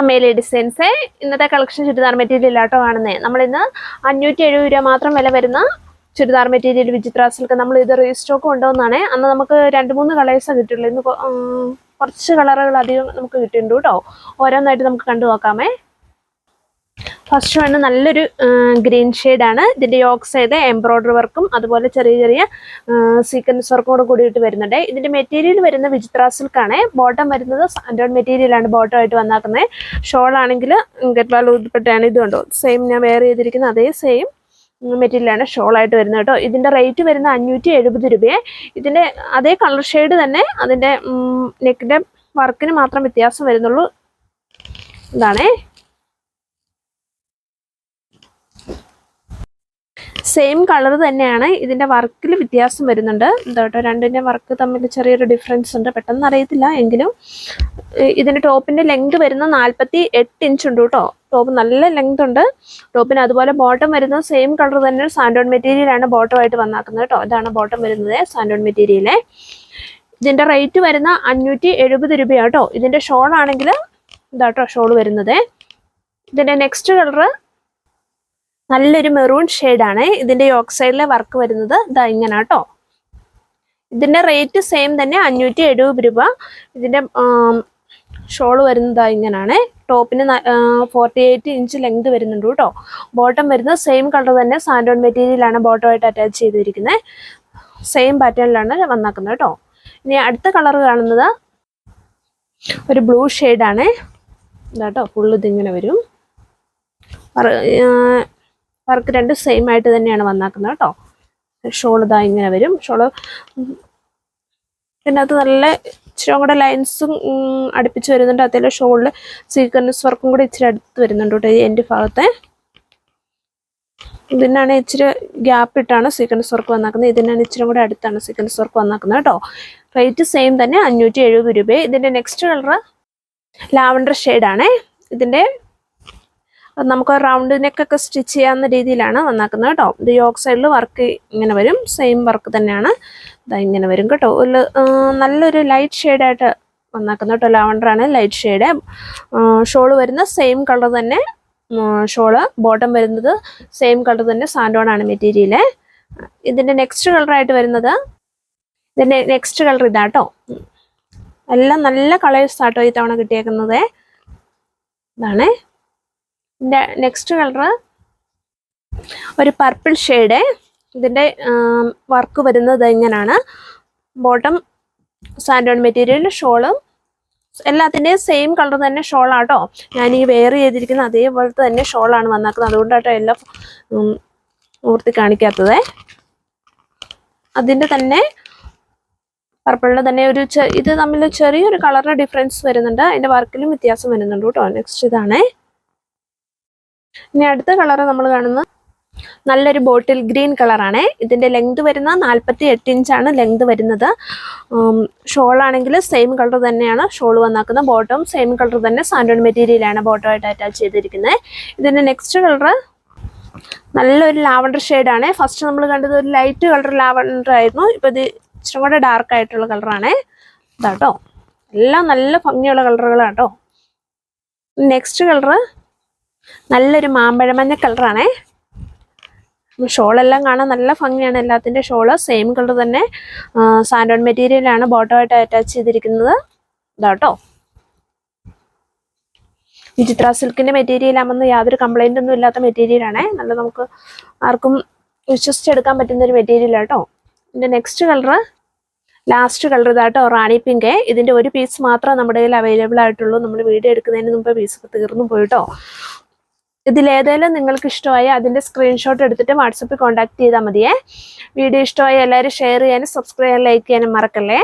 Amelie designs. ഇന്നത്തെ collection churidar material ആട്ടോ കാണുന്നത് നമ്മളിന്ന് അഞ്ഞൂറ്റി എഴുപത് രൂപ മാത്രം വില വരുന്ന ചുരിദാർ മെറ്റീരിയൽ വിചിത്ര സിൽക്ക്. നമ്മൾ ഇത് റീസ്റ്റോക്ക് കൊണ്ടുവന്നാണ്. അന്ന് നമുക്ക് രണ്ട് മൂന്ന് കളേഴ്സ് കിട്ടുള്ളൂ ഇന്ന് കുറച്ച് കളറുകൾ അധികം നമുക്ക് കിട്ടിയിട്ടുണ്ട് കേട്ടോ. ഓരോന്നായിട്ട് നമുക്ക് കണ്ടു നോക്കാമേ. ഫസ്റ്റ് വണ് നല്ലൊരു ഗ്രീൻ ഷെയ്ഡാണ്. ഇതിന്റെ യോക്ക് സൈഡ് എംബ്രോയിഡറി വർക്കും അതുപോലെ ചെറിയ ചെറിയ സീക്വൻസ് വർക്കോട് കൂടിയിട്ട് വരുന്നുണ്ട്. ഇതിന്റെ മെറ്റീരിയൽ വരുന്ന വിചിത്ര സിൽക്കാണ്. ബോട്ടം വരുന്നത് സാൻഡോൺ മെറ്റീരിയൽ ആണ് ബോട്ടം ആയിട്ട് വന്നാക്കുന്നത് ഷോൾ ആണെങ്കിൽ ഗെറ്റ്വാൾ ഉൾപ്പെട്ടാണ് ഇത് കണ്ടോ? സെയിം ഞാൻ വെയർ ചെയ്തിരിക്കുന്ന അതേ സെയിം മെറ്റീരിയലാണ് ഷോൾ ആയിട്ട് വരുന്നത് കേട്ടോ. ഇതിന്റെ റേറ്റ് വരുന്ന അഞ്ഞൂറ്റി എഴുപത് രൂപയെ. ഇതിന്റെ അതേ കളർ ഷെയ്ഡ് തന്നെ അതിന്റെ നെക്കിന്റെ വർക്കിന് മാത്രം വ്യത്യാസം വരുന്നുള്ളൂ. ഇതാണേ. സെയിം കളർ തന്നെയാണ്. ഇതിന്റെ വർക്കിൽ വ്യത്യാസം വരുന്നുണ്ട്. എന്താ കേട്ടോ രണ്ടിന്റെ വർക്ക് തമ്മിൽ ചെറിയൊരു ഡിഫറൻസ് ഉണ്ട്. പെട്ടെന്ന് അറിയത്തില്ല എങ്കിലും. ഇതിന്റെ ടോപ്പിന്റെ ലെങ്ത് വരുന്ന നാൽപ്പത്തി എട്ട് ഇഞ്ച് ഉണ്ട് കേട്ടോ. ടോപ്പ് നല്ല ലെങ്ത് ഉണ്ട്. ടോപ്പിന് അതുപോലെ ബോട്ടം വരുന്ന സെയിം കളർ തന്നെ സാൻഡോൺ മെറ്റീരിയൽ ആണ് ബോട്ടം ആയിട്ട് വന്നാക്കുന്നത് കേട്ടോ. ഇതാണ് ബോട്ടം വരുന്നത് സാൻഡോൺ മെറ്റീരിയലെ ഇതിന്റെ റേറ്റ് വരുന്ന അഞ്ഞൂറ്റി എഴുപത് രൂപയാട്ടോ ഷോൾ ആണെങ്കിൽ ഇതാട്ടോ ഷോൾ വരുന്നത്. ഇതിന്റെ നെക്സ്റ്റ് കളറ് നല്ലൊരു മെറൂൺ ആണ് ഇതിന്റെ ഓക്സൈഡിൽ വർക്ക് വരുന്നത് ഇതാ ഇങ്ങനെ കേട്ടോ. ഇതിന്റെ റേറ്റ് സെയിം തന്നെ അഞ്ഞൂറ്റി എഴുപത് രൂപ. ഇതിന്റെ ഷോൾ വരുന്നത് ഇങ്ങനെയാണ് ടോപ്പിന് ഫോർട്ടി എയ്റ്റ് ഇഞ്ച് ലെങ്ത് വരുന്നുണ്ട് കേട്ടോ. ബോട്ടം വരുന്നത് സെയിം കളർ തന്നെ സാൻഡോൺ മെറ്റീരിയലാണ് ബോട്ടമായിട്ട് അറ്റാച്ച് ചെയ്തിരിക്കുന്നത്. സെയിം പാറ്റേണിലാണ് വന്നാക്കുന്നത് കേട്ടോ. ഇനി അടുത്ത കളർ കാണുന്നത് ഒരു ബ്ലൂ ഷെയ്ഡാണ്. ഇതാട്ടോ ഫുള്ള് ഇതിങ്ങനെ വരും. വർക്ക് രണ്ട് സെയിം ആയിട്ട് തന്നെയാണ് വന്നാക്കുന്നത് കേട്ടോ. ഷോൾ ഇതാ ഇങ്ങനെ വരും. ഷോൾ ഇതിനകത്ത് നല്ല ഇച്ചിരി കൂടെ ലൈൻസും അടുപ്പിച്ച് വരുന്നുണ്ട്. അതേപോലെ ഷോളിൽ സീക്വൻസ് വർക്കും കൂടെ ഇച്ചിരി അടുത്ത് വരുന്നുണ്ട് കേട്ടോ എന്റെ ഭാഗത്തെ. ഇതിനാണ് ഇച്ചിരി ഗ്യാപ്പ് ഇട്ടാണ് സീക്വൻസ് വർക്ക് വന്നാക്കുന്നത്. ഇതിനാണ് ഇച്ചിരി കൂടെ അടുത്താണ് സീക്വൻസ് വർക്ക് വന്നാക്കുന്നത് കേട്ടോ. റേറ്റ് സെയിം തന്നെ അഞ്ഞൂറ്റി എഴുപത് രൂപ ഇതിന്റെ നെക്സ്റ്റ് കളർ ലാവണ്ടർ ഷെയ്ഡാണേ ഇതിന്റെ നമുക്ക് റൗണ്ട് നെക്കൊക്കെ സ്റ്റിച്ച് ചെയ്യാവുന്ന രീതിയിലാണ് വന്നാക്കുന്നത് കേട്ടോ. ഇത് യോക്ക് സൈഡിൽ വർക്ക് ഇങ്ങനെ വരും. സെയിം വർക്ക് തന്നെയാണ്. ഇതാ ഇങ്ങനെ വരും കേട്ടോ. ഒരു നല്ലൊരു ലൈറ്റ് ഷെയ്ഡായിട്ട് വന്നാക്കുന്ന കേട്ടോ. ലാവണ്ടറാണ് ലൈറ്റ് ഷെയ്ഡ്. ഷോൾ വരുന്ന സെയിം കളർ തന്നെ ഷോൾ. ബോട്ടം വരുന്നത് സെയിം കളർ തന്നെ സാൻഡോണാണ് ആണ് മെറ്റീരിയൽ ഇതിന്റെ നെക്സ്റ്റ് കളറായിട്ട് വരുന്നത് ഇതിന്റെ നെക്സ്റ്റ് കളർ ഇതാട്ടോ എല്ലാം നല്ല കളേഴ്സ് ആട്ടോ ഈ തവണ കിട്ടിയേക്കുന്നത്. ഇതാണേ. നെക്സ്റ്റ് കളറ് ഒരു പർപ്പിൾ ഷെയ്ഡ് ഇതിന്റെ വർക്ക് വരുന്നത് ഇങ്ങനെയാണ് ബോട്ടം സാൻഡോൺ മെറ്റീരിയൽ ഷോളും എല്ലാത്തിന്റെയും സെയിം കളർ തന്നെ ഷോളാട്ടോ ഞാൻ ഈ വെയർ ചെയ്തിരിക്കുന്ന അതേപോലത്തെ തന്നെ ഷോളാണ് വന്നാക്കുന്നത്. അതുകൊണ്ടാട്ടോ എല്ലാം ഊർത്തി കാണിക്കാത്തത്. അതിന്റെ തന്നെ പർപ്പിളിന്റെ തന്നെ ഒരു ഇത് തമ്മിൽ ചെറിയൊരു കളറിന് ഡിഫറൻസ് വരുന്നുണ്ട്. അതിന്റെ വർക്കിലും വ്യത്യാസം വരുന്നുണ്ട് കേട്ടോ. നെക്സ്റ്റ് ഇതാണേ. ഇനി അടുത്ത കളർ നമ്മൾ കാണുന്നത് നല്ലൊരു ബോട്ടിൽ ഗ്രീൻ കളറാണ്. ഇതിന്റെ ലെങ്ത് വരുന്ന നാൽപ്പത്തി എട്ട് ഇഞ്ചാണ് ലെങ്ത് വരുന്നത്. ഷോൾ ആണെങ്കിൽ സെയിം കളർ തന്നെയാണ് ഷോൾ വന്നാക്കുന്നത് ബോട്ടം സെയിം കളർ തന്നെ സാൻഡോൺ മെറ്റീരിയലാണ് ബോട്ടമായിട്ട് അറ്റാച്ച് ചെയ്തിരിക്കുന്നത്. ഇതിന്റെ നെക്സ്റ്റ് കളർ നല്ലൊരു ലാവണ്ടർ ഷെയ്ഡാണ് ഫസ്റ്റ് നമ്മൾ കണ്ടത് ഒരു ലൈറ്റ് കളർ ലാവണ്ടർ ആയിരുന്നു. ഇപ്പൊ ഇത് ഇച്ചിരി കൂടെ ഡാർക്ക് ആയിട്ടുള്ള കളറാണ്. ഇതാട്ടോ. എല്ലാം നല്ല ഭംഗിയുള്ള കളറുകളാണ് കേട്ടോ നെക്സ്റ്റ് കളറ് നല്ലൊരു മാമ്പഴമഞ്ഞ കളറാണേ. ഷോളെല്ലാം കാണാൻ നല്ല ഭംഗിയാണ് എല്ലാത്തിന്റെ ഷോൾ. സെയിം കളർ തന്നെ സാൻഡോൺ മെറ്റീരിയലാണ് ബോട്ടമായിട്ട് അറ്റാച്ച് ചെയ്തിരിക്കുന്നത്. ഇതാട്ടോ. വിചിത്ര സിൽക്കിന്റെ മെറ്റീരിയൽ ആകുമ്പോൾ യാതൊരു കംപ്ലൈന്റ് ഒന്നും ഇല്ലാത്ത മെറ്റീരിയലാണേ നല്ല നമുക്ക് ആർക്കും വിശ്വസിച്ചെടുക്കാൻ പറ്റുന്ന ഒരു മെറ്റീരിയൽ കേട്ടോ ഇതിന്റെ നെക്സ്റ്റ് കളർ ലാസ്റ്റ് കളർ ഇതാട്ടോ റാണി പിങ്ക് ഇതിന്റെ ഒരു പീസ് മാത്രമേ നമ്മുടെ കയ്യിൽ അവൈലബിൾ ആയിട്ടുള്ളൂ. നമ്മൾ വീഡിയോ എടുക്കുന്നതിന് മുമ്പ് പീസ് തീർന്നു പോയിട്ടോ. ഇതിലേതെങ്കിലും നിങ്ങൾക്ക് ഇഷ്ടമായ അതിന്റെ സ്ക്രീൻഷോട്ട് എടുത്തിട്ട് വാട്സപ്പിൽ കോൺടാക്ട് ചെയ്താൽ മതിയേ. വീഡിയോ ഇഷ്ടമായ എല്ലാവരും ഷെയർ ചെയ്യാനും സബ്സ്ക്രൈബ് ചെയ്യാനും ലൈക്ക് ചെയ്യാനും മറക്കല്ലേ?